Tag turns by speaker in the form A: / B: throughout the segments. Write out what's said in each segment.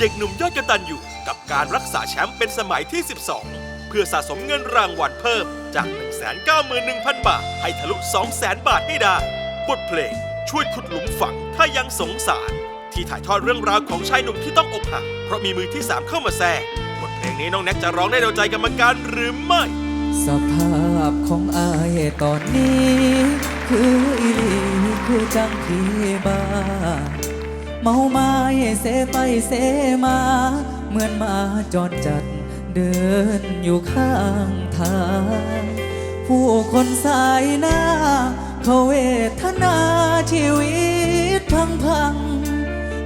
A: เด็กหนุ่มยอดกตัญญูกับการรักษาแชมป์เป็นสมัยที่ 12 เพื่อสะสมเงินรางวัลเพิ่มจาก 191,000 บาท ให้ทะลุ 200,000 บาทให้ได้ บทเพลงช่วยขุดหลุมฝังถ้ายังสงสาร ที่ถ่ายทอดเรื่องราวของชายหนุ่มที่ต้องอกหักเพราะมีมือที่ 3 เข้ามาแทรกบทเพลงนี้น้องแน็กจะร้องได้โดนใจกรรมการหรือไม่
B: สภาพของอายตอนนี้ คืออีหลีคือจังที่บ้า เมาไม้เสไปเสมา เหมือนมาจรจัดเดินอยู่ข้างทาง ผู้คนสายหน้าเขาเวทนาชีวิตพังพัง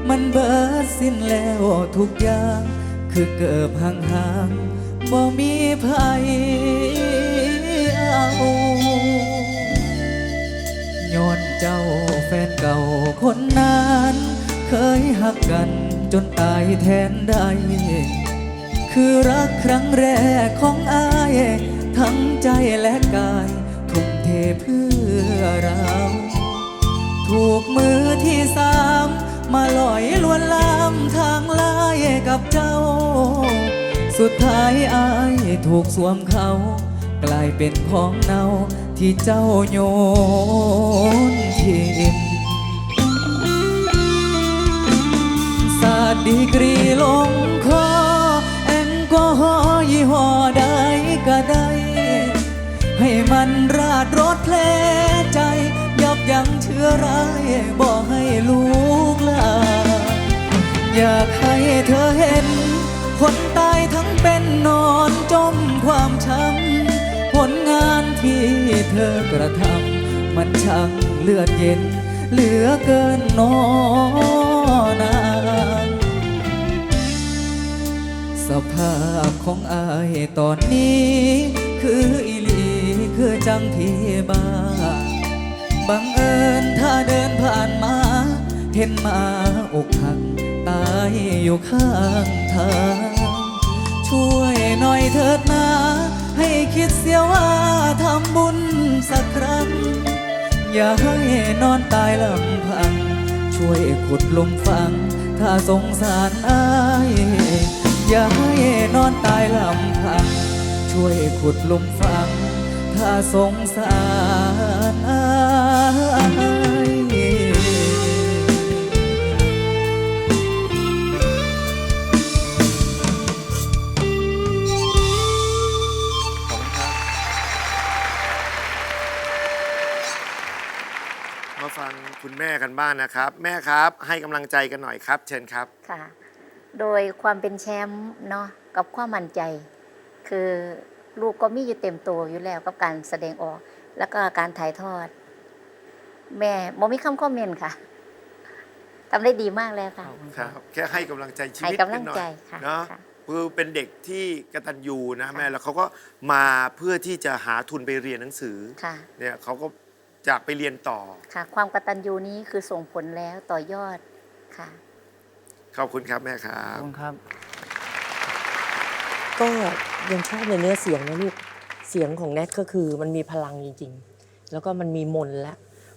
B: มันเบิดสิ้นแล้วทุกอย่าง คือเกิบห่างๆบ่มีภัยเอาย้อนเจ้าแฟนเก่าคนนั้น เคยหักกันจนตายแทนได้ คือรักครั้งแรกของอาย ทั้งใจและกายทุ่มเทเพื่อเรา ถูกมือที่สาม มาลอยลวนลามทางลายกับเจ้า สุดท้ายอายถูกสวมเขา กลายเป็นของเนาที่เจ้าโยนทิ้ง ดีกรีลงคอแอลกอฮอล์ยี่ห้อใดก็ได้ ให้มันราดรถเพลใจ ยับยั้งเชื้อร้ายบอกให้ลูกลาอยากให้เธอเห็น คนตายทั้งเป็นนอนจมความช้ำผลงานที่เธอกระทำมันช่างเลือดเย็น เหลือเกินน้อน สภาพของอายตอนนี้ คืออีหลีคือจังที่บ้าบังเอิญถ้าเดินผ่านมา เห็นมาอกหัก ตายอยู่ข้างทาง ช่วยหน่อยเถิดนาให้คิดเสียว่าทำบุญสักครั้ง อย่าให้นอนตายลำพัง ช่วยขุดลมฝัง ถ้าสงสารอาย อย่าให้นอนตายลำพัง ช่วยขุดหลุมฝัง ถ้าสงสารอาย
C: มาฟังคุณแม่กันบ้างนะครับ แม่ครับให้กำลังใจกันหน่อยครับ เชิญครับ
D: ค่ะ โดยความเป็นแชมป์เนาะกับความมั่นใจ คือลูกก็มีอยู่เต็มตัวอยู่แล้วกับการแสดงออก แล้วก็การถ่ายทอด แม่โมมีคำคอมเมนต์ค่ะทำได้ดีมากแล้วค่ะ
C: ครับแค่ให้กำลังใจชี
D: ให้
C: วิต
D: กำลั
C: กัน
D: ง
C: หน่อ
D: ใจ
C: ย
D: ค่ะ
C: เนาะ
D: ค่ะ
C: คือเป็นเด็กที่กตัญญูนะ
D: ค่ะ
C: แม่แล้วเขาก็มาเพื่อที่จะหาทุนไปเรียนหนังสือ
D: ค่ะ
C: เนี่ยเขาก็อยากไปเรียนต่อ
D: ค่ะ ความกตัญญูนี้คือส่งผลแล้วต่อยอดค่ะ
C: ขอบคุณครับแม่ครั
E: ขอ
C: บบ
E: คุณครับ
F: ก็ยังชอบในเนื้อเสียงนะลูก เสียงของแนทก็คือมันมีพลังจริง ๆ แล้วก็มันมีมนต์แล้ว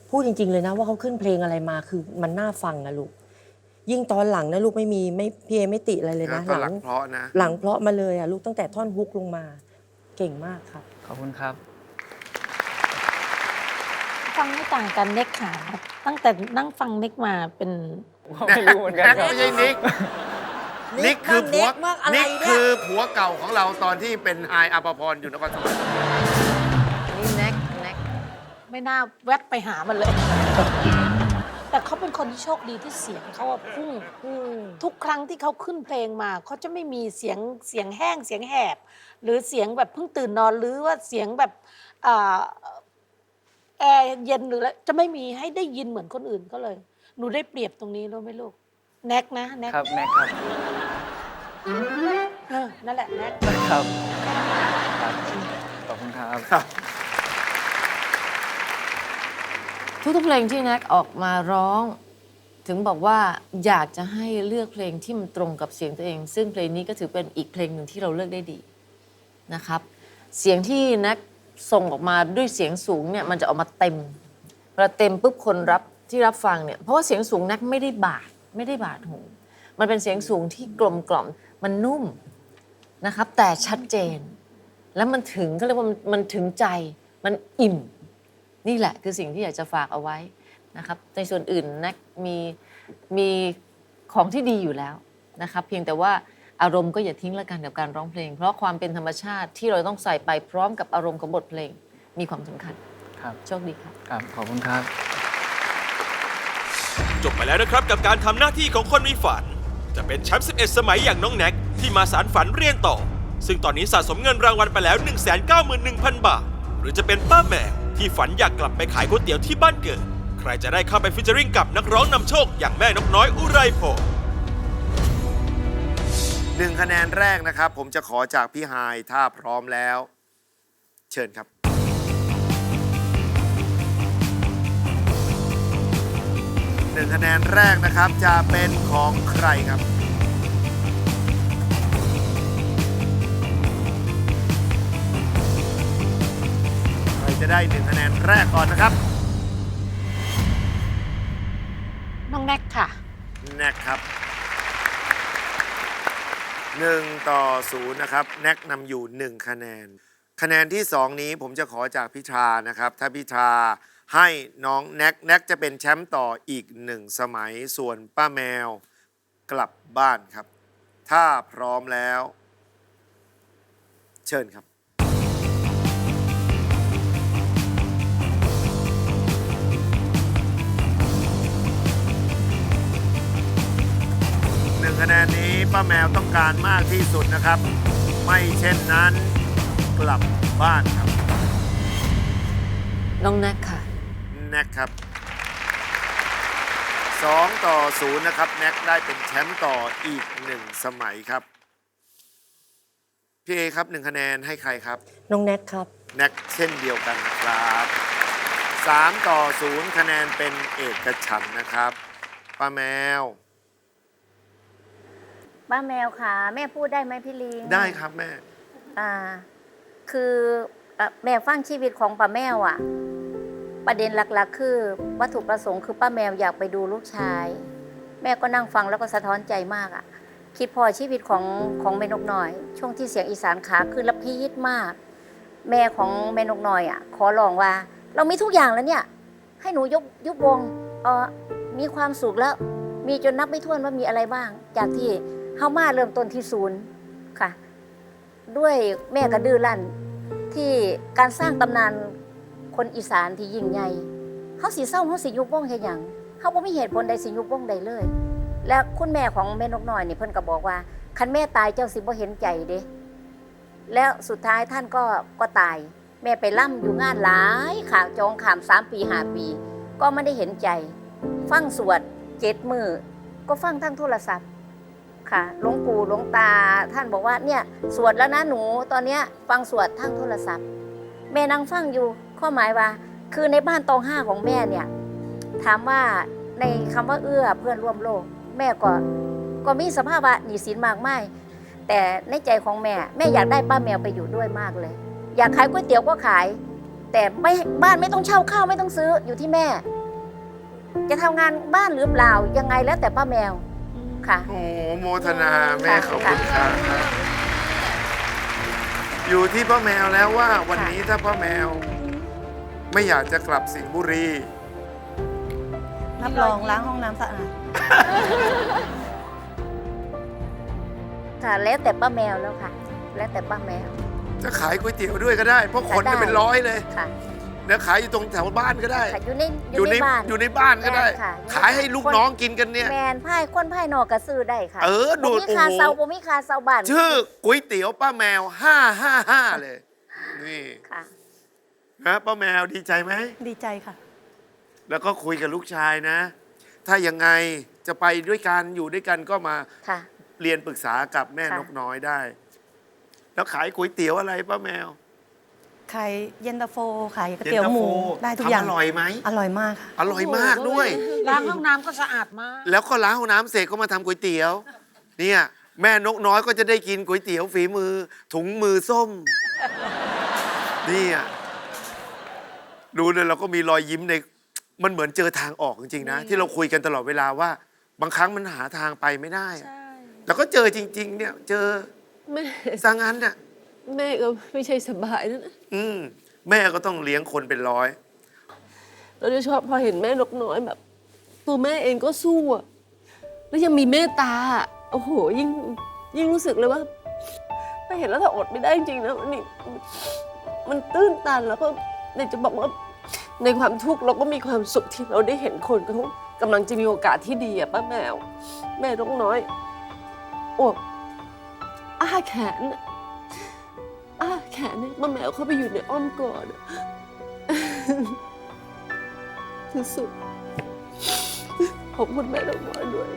F: พูดจริง ๆ เลยนะว่าเขาขึ้นเพลงอะไรมาคือมันน่าฟังนะลูก ยิ่งตอนหลังนะลูกไม่มีไม่พี่เอไม่ติอะไรเลย
C: นะ
F: นะ
C: ตอนหลังเพราะนะ
F: หลังเพราะมาเลยอะลูกตั้งแต่ท่อนฮุกลงมา เก่งมากครับ
E: ขอบคุณครับ
G: ฟังไม่ต่างกันเน็กขาตั้งแต่นั่งฟังเน็กมาเป็น
E: ไม่รู้เหมือนกัน
C: แน็ก
E: ครับ
C: ไม่ใช่นิกนิกคือผัว
F: มากอะไร
C: นิก
F: เนี่ย
C: คือผัวเก่าของเราตอนที่เป็นไฮายอภพรอยู่นครสวรรค์
G: นี่แน็กแน็กไม่น่าแวบไปหามันเลย แต่เขาเป็นคนที่โชคดีที่เสียงเขาอะพุ่ง ทุกครั้งที่เขาขึ้นเพลงมาเขาจะไม่มีเสียงเสียงแห้งเสียงแหบ หรือเสียงแบบเพิ่งตื่นนอนหรือว่าเสียงแบบอ่าแอร์เย็นหรืออะไรจะไม่มีให้ได้ยินเหมือนคนอื่นก็เลย หนูได้เปรียบตรงนี้รู้ไหมลูก แน็กนะแน็ก
E: ครับแม็กครับ
G: เออนั่นแหละแน็ก
E: ครับครับขอบคุณครับ
C: ครับ
H: ทุกๆเพลงที่แน็กออกมาร้อง ถึงบอกว่าอยากจะให้เลือกเพลงที่มันตรงกับเสียงตัวเอง ซึ่งเพลงนี้ก็ถือเป็นอีกเพลงหนึ่งที่เราเลือกได้ดีนะครับ เสียงที่แน็กส่งออกมาด้วยเสียงสูงเนี่ยมันจะออกมาเต็มเวลาเต็มปุ๊บคนรับ ที่รับฟังเนี่ยเพราะว่าเสียงสูงแน็กไม่ได้บาดไม่ได้บาดหูมันเป็นเสียงสูงที่กลมกล่อมมันนุ่มนะครับ แต่ชัดเจน แล้วมันถึงเขาเรียกว่ามันมันถึงใจมันอิ่ม นี่แหละคือสิ่งที่อยากจะฝากเอาไว้นะครับ ในส่วนอื่นแนักมีมีของที่ดีอยู่แล้วนะครับ เพียงแต่ว่าอารมณ์ก็อย่าทิ้งละกันกับการร้องเพลง เพราะความเป็นธรรมชาติที่เราต้องใส่ไปพร้อมกับอารมณ์ของบทเพลงมีความสำคัญ
E: ครับ
H: โชคดีครับ
E: ครับขอบคุณครับ
A: จบไปแล้วนะครับกับการทำหน้าที่ของคนมีฝัน จะเป็นแชมป์ 11 สมัยอย่างน้องแน็กที่มาสารฝันเรียนต่อ ซึ่งตอนนี้สะสมเงินรางวัลไปแล้ว 191,000 บาท หรือจะเป็นป้าแมวที่ฝันอยากกลับไปขายก๋วยเตี๋ยวที่บ้านเกิด ใครจะได้เข้าไปฟิชเจอริงกับนักร้องนำโชคอย่างแม่นกน้อยอุไรพงษ์
C: หนึ่งคะแนนแรกนะครับ ผมจะขอจากพี่ไฮายถ้าพร้อมแล้ว เชิญครับ หนึ่งคะแนนแรกนะครับ จะเป็นของใครครับ ใครจะได้หนึ่งคะแนนแรกก่อนนะครับ
G: น้องแน็กค่ะ
C: แน็กครับหนึ่งต่อศูนย์นะครับแน็กนำอยู่หนึ่งคะแนน คะแนนที่สองนี้ผมจะขอจากพิชานะครับ ถ้าพิชา ให้น้องแน็กแน็กจะเป็นแชมป์ต่ออีกหนึ่งสมัยส่วนป้าแมวกลับบ้านครับ ถ้าพร้อมแล้ว เชิญครับ หนึ่งคะแนนนี้ป้าแมวต้องการมากที่สุดนะครับ ไม่เช่นนั้นกลับบ้านครับ
H: น้องแน็กค่ะ
C: แน็กครับ 2 ต่อ 0 นะครับ แน็กได้เป็นแชมป์ต่ออีกหนึ่งสมัยครับ พี่เอครับหนึ่งคะแนนให้ใครครับ
F: น้องแน็กครับ
C: แน็กเช่นเดียวกันนะครับ 3 ต่อ 0 คะแนนเป็นเอกฉันท์นะครับป้าแมว
D: ป้าแมวค่ะ แม่พูดได้ไหมพี่ลิง
C: ได้ครับแม่
D: อ่า คือเอ่อแม่ฟังชีวิตของป้าแมวอะ ประเด็นหลักๆ คือวัตถุประสงค์คือป้าแมวอยากไปดูลูกชาย แม่ก็นั่งฟังแล้วก็สะท้อนใจมากอะคิดพอชีวิตของของแม่นกน้อย ช่วงที่เสียงอีสานขาขึ้นแล้วพีดมาก แม่ของแม่นกน้อยอะขอร้องว่า เรามีทุกอย่างแล้วเนี่ย ให้หนูยกยุบวงเออมีความสุขแล้ว มีจนนับไม่ถ้วนว่ามีอะไรบ้าง จากที่เฮามาเริ่มต้นที่ศูนย์ค่ะ ด้วยแม่กระดือลั่นที่การสร้างตำนาน คนอีสานที่ยิ่งใหญ่เขาสีเศร้าเขาสิยุบวงเฮ็ดหยังเขาบ่มีเหตุผลใดสิยุบวงใดเลย และคุณแม่ของแม่นกน้อยนี่เพิ่นก็บอกว่าคันแม่ตายเจ้าสิบ่เห็นใจเด้แล้วสุดท้ายท่านก็ก็ตาย แม่ไปล่ำอยู่งานหลายขางจองขามสามปีห้าปี ก็ไม่ได้เห็นใจ ฟังสวดเจ็ดมือก็ฟังทางโทรศัพท์ค่ะหลวงปู่หลวงตาท่านบอกว่าเนี่ยสวดแล้วนะหนูตอนเนี้ยฟังสวดทางโทรศัพท์ แม่นั่งฟังอยู่ ข้อหมายว่า คือในบ้านตองห้าของแม่เนี่ย ถามว่าในคำว่าเอื้อเพื่อนร่วมโลก แม่ก็ก็มีสภาพว่าหนี้สินมากมายแต่ในใจของแม่แม่อยากได้ป้าแมวไปอยู่ด้วยมากเลย อยากขายก๋วยเตี๋ยวก็ขาย แต่ไม่บ้านไม่ต้องเช่าข้าวไม่ต้องซื้ออยู่ที่แม่ จะทำงานบ้านหรือเปล่ายังไงแล้วแต่ป้าแมวค่ะ
C: โอ้โมทนาแม่ขอบคุณครับอยู่ที่พ่อแมวแล้วว่าวันนี้ถ้าพ่อแมว ไม่อยากจะกลับสิงห์บุรี
I: รับรองล้างห้องน้ำสะอาด
D: ค่ะแล้วแต่ป้าแมวแล้วค่ะ แล้วแต่ป้าแมว
C: จะขายก๋วยเตี๋ยวด้วยก็ได้ เพราะคนเนี่ยเป็นร้อยเลย
D: ค่ะ
C: แล้วขายอยู่ตรงแถวบ้านก็ได้
D: ค่ะอยู่ใน
C: อยู่ใน
D: บ้าน
C: อยู่ในบ้านก็ได้
D: แม่ค่ะ
C: ขายให้ลูกน้องกินกันเนี่ย
D: แมนไพ่คนไพ่นอกกระซื้อได้ค่ะ
C: เออดู
D: บ่มีคา
C: โอ้โห
D: เซาบ่มีคาเซาบ้าน
C: ชื่อก๋วยเตี๋ยวป้าแมวห้าห้าห้าเลย นี่
D: ค่ะ
C: นะป้าแมวดีใจไหม
I: ดีใจค่ะ
C: แล้วก็คุยกับลูกชายนะ ถ้ายังไงจะไปด้วยกันอยู่ด้วยกันก็มา
D: ค่ะ
C: เรียนปรึกษากับแม่
D: ค่ะ
C: นกน้อยได้ แล้วขายก๋วยเตี๋ยวอะไรป้าแมว
I: ขายเย็นตาโฟขายก๋วยเตี๋ยวหมูได้ทุกอย่าง
C: ทำอร่อยไหม
I: อร่อยมากค่ะ
C: อร่อยมากด้วย
G: ล้างห้องน้ำก็สะอาดมาก
C: แล้วก็ล้างห้องน้ำเสร็จก็มาทำก๋วยเตี๋ยว เนี่ย แม่นกน้อยก็จะได้กินก๋วยเตี๋ยวฝีมือ ถุงมือส้ม เนี่ย ดูเนี่ยเราก็มีรอยยิ้มในมันเหมือนเจอทางออกจริงๆนะ ที่เราคุยกันตลอดเวลาว่า บางครั้งมันหาทางไปไม่ได้อะแล้วก็เจอจริง ๆ เนี่ย เจอ
J: แม่
C: ซะงั้นน่ะ
J: แม่ก็ไม่ใช่สบายนะนะ
C: อืมแม่ก็ต้องเลี้ยงคนเป็นร้อย
J: เราจะชอบพอเห็นแม่นกน้อยแบบ ตัวแม่เองก็สู้อะแล้วยังมีเมตตาอะโอ้โหยิ่งยิ่งรู้สึกเลยว่าถ้าเห็นแล้วถ้าอดไม่ได้จริงๆนะมันนี่มันตื้นตันแล้วก็อยากจะบอกว่า ในความทุกข์เราก็มีความสุขที่เราได้เห็นคนเขากำลังจะมีโอกาสที่ดีอะป้าแมว แม่นกน้อยโอ้อ้าแขนอะอ้าแขนเนี่ยป้าแมวเข้าไปอยู่ในอ้อมกอดอะที่สุดขอบคุณแม่ดอกไม้ด้วย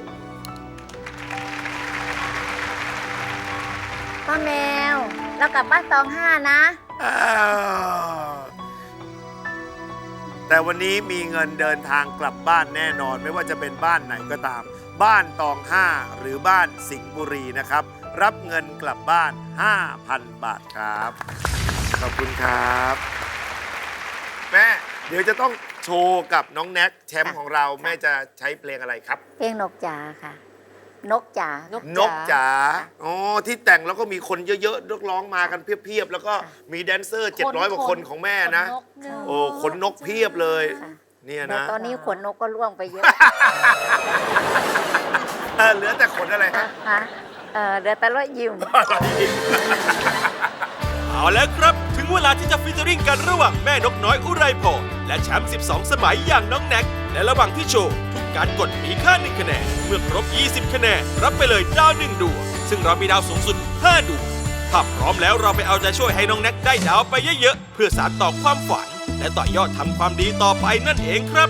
K: ป้าแมว เรากลับบ้านตองห้านะ
C: อ้าว แต่วันนี้มีเงินเดินทางกลับบ้านแน่นอน ไม่ว่าจะเป็นบ้านไหนก็ตาม บ้านตองห้าหรือบ้านสิงห์บุรีนะครับ รับเงินกลับบ้าน 5,000 บาทครับ ขอบคุณครับ แม่เดี๋ยวจะต้องโชว์กับน้องแน็กแชมป์ของเราแม่จะใช้เพลงอะไรครับ
K: เพลงนกจ๋าค่ะ นกจ๋าน
H: ก
C: นกจ๋า อ๋อ ที่แต่งแล้วก็มีคนเยอะๆนักร้องมากันเพียบๆ แล้วก็มีแดนเซอร์ 700กว่าคนของแม่นะ
G: ขนก
C: โอ้ขนนกเพียบเลย
K: ค่ะ
C: เนี่ย
K: แต่
C: นะ
K: ตอนนี้ขนนกก็ร่วงไปเยอะ
C: เออเหลือแต่ขนอะไร ฮะ
K: ฮะเออเดือดแต่ละยิ้ม
A: เอาแล้วครับ ถึงเวลาที่จะฟิชเจอริงกันระหว่างแม่นกน้อยอุไรพร และแชมป์ 12 สมัยอย่างน้องแน็กและระหว่างที่โชว์ ทุกการกดมีค่า 1 คะแนน เมื่อครบ 20 คะแนน รับไปเลยดาวหนึ่งดวง ซึ่งเรามีดาวสูงสุด 5 ดวง ถ้าพร้อมแล้วเราไปเอาใจช่วยให้น้องแน็กได้ดาวไปเยอะๆ เพื่อสานต่อความฝัน และต่อยอดทำความดีต่อไปนั่นเองครับ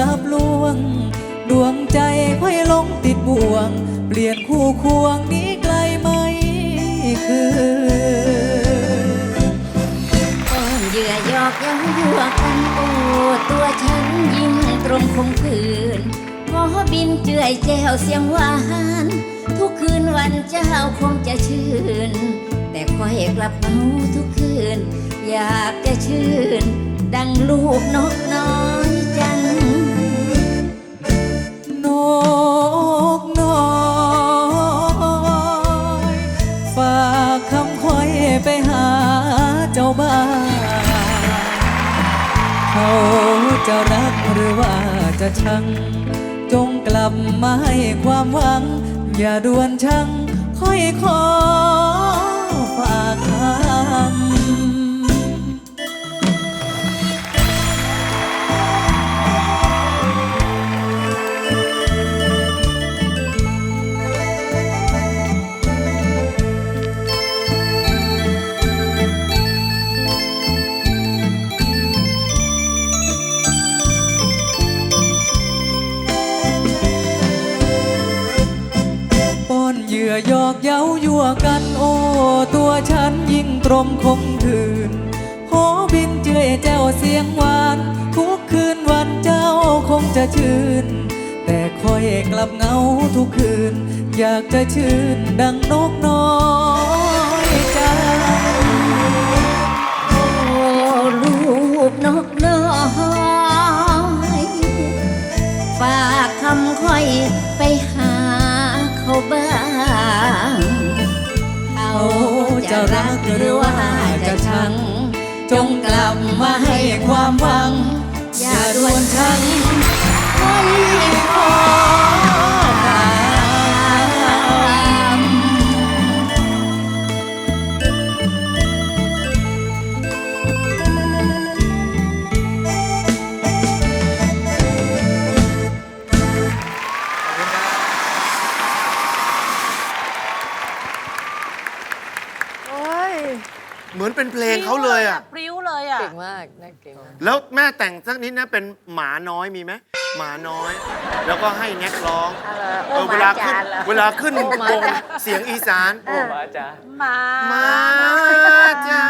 K: ลับ
B: ลวง ดวงใจค่อยลงติดบ่วง เปลี่ยนคู่ควงนี้ไกลไหมคือ
K: ก้อนเหยื่อยอกย้ายั่วกันโอ้ตัวฉันยิ่งตรงคมคืนขอบินเจือยแจวเสียงหวาน ทุกคืนวันเจ้าคงจะชื่น แต่คอยกลับเหงาทุกคืน อยากจะชื่น ดังลูกนกน้อย
B: ไปหาเจ้าบ้านเขาจะรักหรือว่าจะชัง จงกลับมาให้ความหวัง อย่าด่วนชังค่อยขอฝากคำ กันโอ้ตัวฉันยิ่งตรมคมคืนหอบินเจือยแจ้วเสียงหวาน ทุกคืนวันเจ้าคงจะชื่น แต่คอยกลับเงาทุกคืน อยากจะชื่นดังนกน้อยใจ
K: โอ้ลูกนกน้อยฝากคำค่อย จะรักหรือว่าจะชัง
B: จงกลับมาให้ความหวัง อย่าด่วนชังให้ขอ
C: นหมาน้อยมีไหมหมาน้อย แล้วก็ให้แน็กร้อง
D: เอาเหรอ
C: เอ
D: โอ้
C: อ
D: ห
C: เว
D: มา
C: ลา
D: จา
C: ขึ้น
D: นเหรอ
C: เวลาขึ้น
H: โอ้หมาว
C: ง
H: จ้า
C: เสียงอีสาน
D: เออ
E: มาจ้า
G: หมา
C: หมาจ้า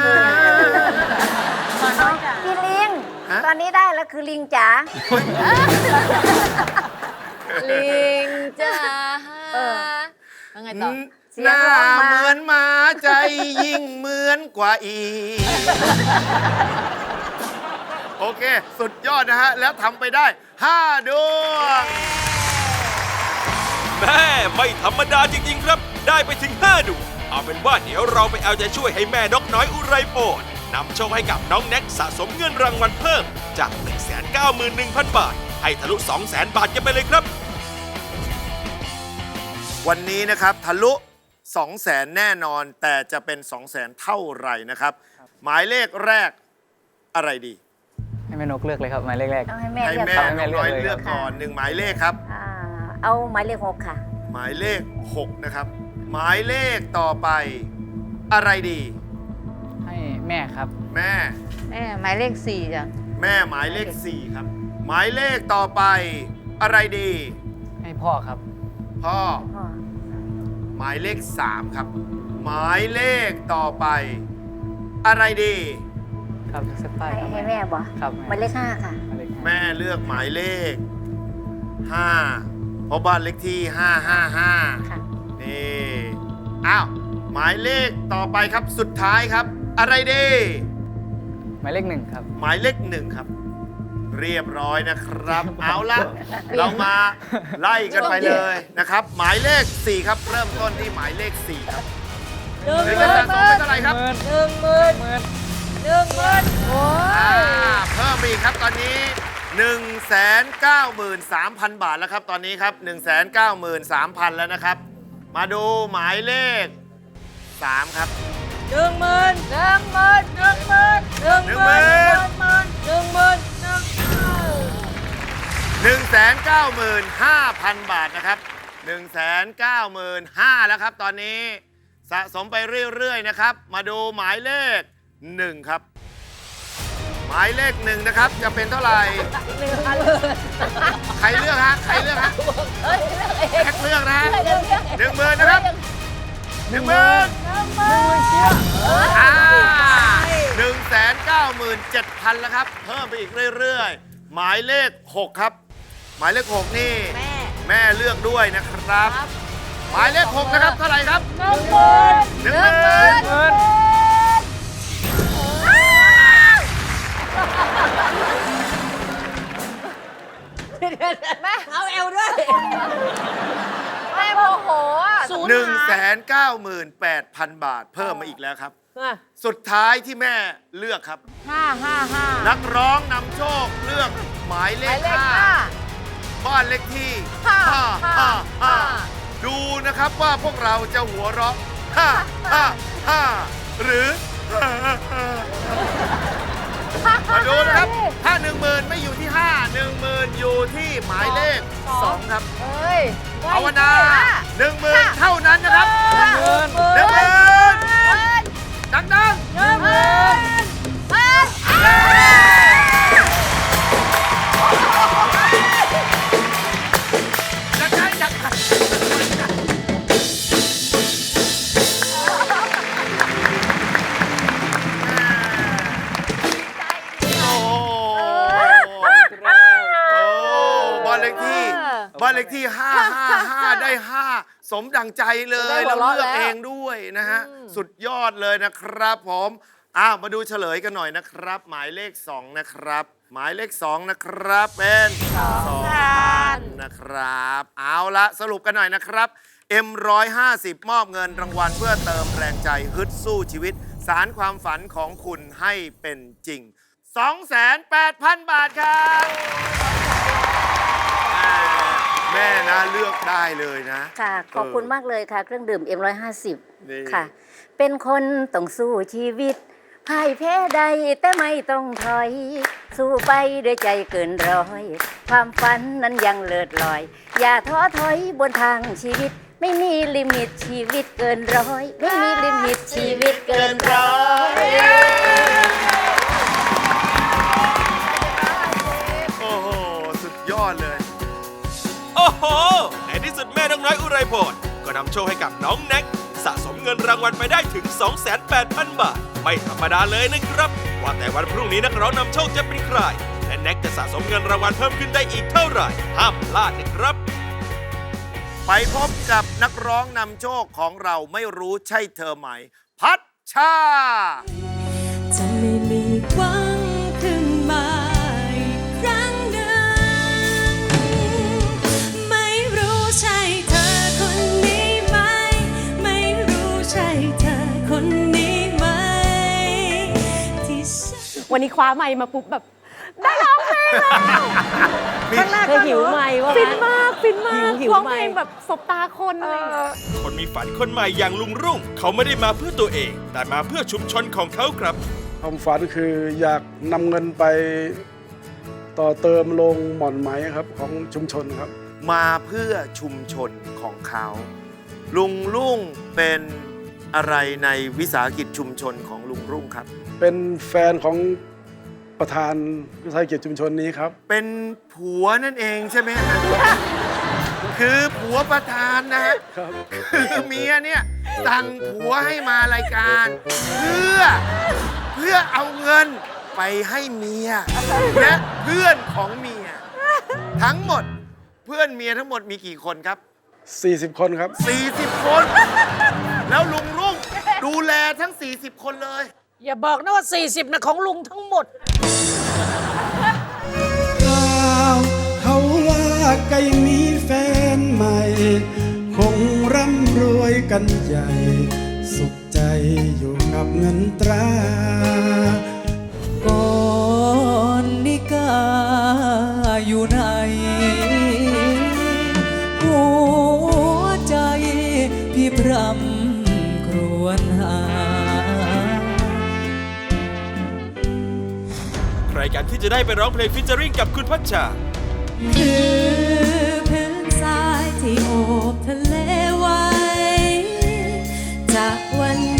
G: หมาน้อยจ้ะ
D: พี่ลิง
C: ฮะ
D: ตอนนี้ได้แล้วคือลิงจ๋า
H: ลิงจ้า
D: เออ
H: แล้วไงต่อ
D: เสีย
C: ห
D: ง
C: น้า
D: ร้องมา
C: เหมือนหมาใจยิ่งเหมือนกว่าอีกโอ เค สุดยอดนะฮะ แล้วทำไปได้ 5 ดวง
A: แม่ไม่ธรรมดาจริง ๆ ครับ ได้ไปถึง 5ดูเอาเป็นว่าเดี๋ยวเราไปเอาใจช่วยให้แม่นกน้อยอุไรโปรดนำโชคให้กับน้องแน็กสะสมเงินรางวัลเพิ่ม จาก 191,000 บาท ให้ทะลุ 200,000 บาทกันไปเลยครับ
C: วันนี้นะครับทะลุ 2 0 0แสนแน่นอน แต่จะเป็น 2 0 0แสนเท่าไหร่นะครับ หมายเลขแรกอะไรดี
E: ให้แม่นกเลือกเลยครับหมายเลขแรก
D: เอาให้แม่
C: ให้
D: เลือก
C: แม่
D: ก่อน
C: นกน้อย
E: ให้แม่เลือกเลย
C: เลือกก่อนหนึ่งหมายเลขครับ
D: อ่าเอาหมายเลขหกค่ะ
C: หมายเลข 6 นะครับ หมายเลขต่อไป อะไรดี
E: ให้แม่ครับ
C: แม่
H: แม่หมายเลขสี่จ้ะ
C: แม่หมายเลข 4 ครับ หมายเลขต่อไป อะไรดี
E: ให้พ่อครับ
C: พ่อ
D: พ่อ
C: หมายเลข 3 ครับ หมายเลขต่อไป อะไรดี
E: ครับเซฟป้าย
D: ให้
E: ครับ
D: ให้แม่บ่
E: ครับ
D: หมายเลขห้าค่ะ
E: หมายเลขห้า
C: แม่เลือกหมายเลข5เพราะบ้านเลขที่555
D: ค่ะ
C: นี่อ้าวหมายเลขต่อไปครับสุดท้ายครับ อะไรดี
E: หมายเลขหนึ่งครับ
C: หมายเลขหนึ่งครับ เรียบร้อยนะครับ เอาละเรามาไล่กันไปเลยนะครับ หมายเลข 4 ครับ เริ่มต้นที่หมายเลข 4 ครับหนึ่งเงินสะสมเป็นเท่าไหร่ครับ
H: หนึ่งหมื่นหนึ่ งหมื่นโอ้
C: อ่ายเพิ่มอีกครับตอนนี้ 193,000 บาทแล้วครับตอนนี้ครับ 193,000 แล้วนะครับ มาดูหมายเลข 3 ครับ
H: หนึ่งหมื่นหนึ่งหมื่นหนึ่งหมื่นหนึ่งหมื่น
C: หนึ่งหมื่น
H: หนึ่งหมื่นหนึ่งหมื่น
C: 195,000 บาทนะครับ 195,000แล้วครับตอนนี้สะสมไปเรื่อย ๆ นะครับ มาดูหมายเลข 1 ครับ หมายเลขหนึ่งนะครับ จะเป็นเท่าไหร่ใครเลือกฮะ ใครเลือกฮะแท็กเลือกนะฮะหนึ่งหมื่นนะครับหนึ่งหมื่นอ่าหนึ่งแสนเก้าหมื่นเจ็ดพันแล้วครับ เพิ่มไปอีกเรื่อยๆ หมายเลข 6 ครับ หมายเลข 6 นี่
H: แม่
C: แม่เลือกด้วยนะครับ หมายเลข 6 นะครับ เท่าไหร่ครับ
H: หนึ่งหมื่น
C: หนึ่งหมื่น หนึ่ง แสนเก้าหมื่นแปดพันบาทเพิ่มมาอีกแล้วครับ สุดท้ายที่แม่เลือกครับ
H: ห้าห้าห้า
C: นักร้องนำโชคเลือกหมายเล
H: หมา
C: ข
H: ยเลข
C: ห้า
H: ห้า
C: บ้านเลขที่
H: ห้า
C: ห้า
H: ห้า
C: ห้าห้า
H: ห้า
C: ดูนะครับว่าพวกเราจะหัวเราะห้าห้าห้าหรือห้าห้าห้า มาดูนะครับ ถ้าหนึ่งหมื่นไม่อยู่ที่ห้าหนึ่งหมื่นอยู่ที่หมายเลขสองครับ
H: เอ้ย
C: ภาวนาหนึ่งหมื่นเท่านั้นนะครับ
H: หนึ่งหมื่น
C: หนึ่งหมื่นดัง บ้านเลขที่ 555 ได้ 5 สมดังใจเลย
H: ได้หั
C: เรา
H: วเราะ
C: เลือก
H: แล้ว
C: เองด้วยนะฮะ สุดยอดเลยนะครับผมอ้าวมาดูเฉลยกันหน่อยนะครับ หมายเลข 2 นะครับ หมายเลข 2 นะครับ เป็นสองพันนะครับ เอาละสรุปกันหน่อยนะครับ M150 มอบเงินรางวัลเพื่อเติมแรงใจฮึดสู้ชีวิต สารความฝันของคุณให้เป็นจริง 28,000บาทครับ แม่นะเลือกได้เลยนะ
D: ค่ะ ขอบคุณ
C: เมา
D: กเลยค่ะ เครื่องดื่ม M150
C: นี่
D: ค่ะ เป็นคนต้องสู้ชีวิตพ่ายแพ้ใดแต่ไม่ต้องถอย สู้ไปด้วยใจเกินร้อย ความฝันนั้นยังเลิศลอย อย่าท้อถอยบนทางชีวิต ไม่มีลิมิตชีวิตเกินร้อย ไม่มีลิมิตชีวิตเกินร้อย
C: อ
A: งน้อยอุไรพรก็นำโชคให้กับน้องแน็กสะสมเงินรางวัลไปได้ถึง 28,000 บาท ไม่ธรรมดาเลยนะครับ ว่าแต่วันพรุ่งนี้นักร้องนำโชคจะเป็นใคร และแน็กจะสะสมเงินรางวัลเพิ่มขึ้นได้อีกเท่าไหร่ ห้ามพลาดนะครับ
C: ไปพบกับนักร้องนำโชคของเราไม่รู้ใช่เธอไหม พัชชา
I: จะไม่มีหวังขึ้
J: วันนี้คว้าไมค์มาปุ๊บแบบ ได้ร้องเพลงแล้วครั้งแรก
F: เธอหิวไมค์ว่างั้น
J: ฟินมากฟินมาก
F: หิวหิว
J: ร้อง
F: ไม
J: เพล
F: ค์
J: งแบบสบตาคนอะไรอย่างเงี้ย
A: คนมีฝันคนใหม่อย่างลุงรุ่ง เขาไม่ได้มาเพื่อตัวเอง แต่มาเพื่อชุมชนของเขาครับ
L: ความฝันคืออยากนำเงินไปต่อเติมโรงหม่อนไหมครับของชุมชนครับ
C: มาเพื่อชุมชนของเขา ลุงรุ่งเป็น อะไรในวิสาหกิจชุมชนของลุงรุ่งครับ
L: เป็นแฟนของประธานวิสาหกิจชุมชนนี้ครับ
C: เป็นผัวนั่นเองใช่ไหมฮะคือผัวประธานนะฮะ
L: ครับ
C: คือเมียเนี่ยสั่งผัวให้มารายการ เพื่อเพื่อเอาเงินไปให้เมียและเพื่อนของเมีย ทั้งหมดเพื่อนเมียทั้งหมดมีกี่คนครับ
L: 40 คนครับ
C: 40 คน แล้วลุงรุ่ง ดูแลทั้ง 40 คนเลย
G: อย่าบอกนะว่า 40นะของลุงทั้งหมด
M: เขาว่าไก่มีแฟนใหม่ คงร่ำรวยกันใหญ่ สุขใจอยู่กับเงินตรา
B: ก่อนนิกาอยู่ไหนหัวใจพี่พรำ
A: กันที่จะได้ไปร้องเพลงฟิชเจอริงกับคุณพัชชา
I: คือพื้นทรายที่โอบทะเลไว้ จากวันใดมันคงเหมือนดังที่เป็น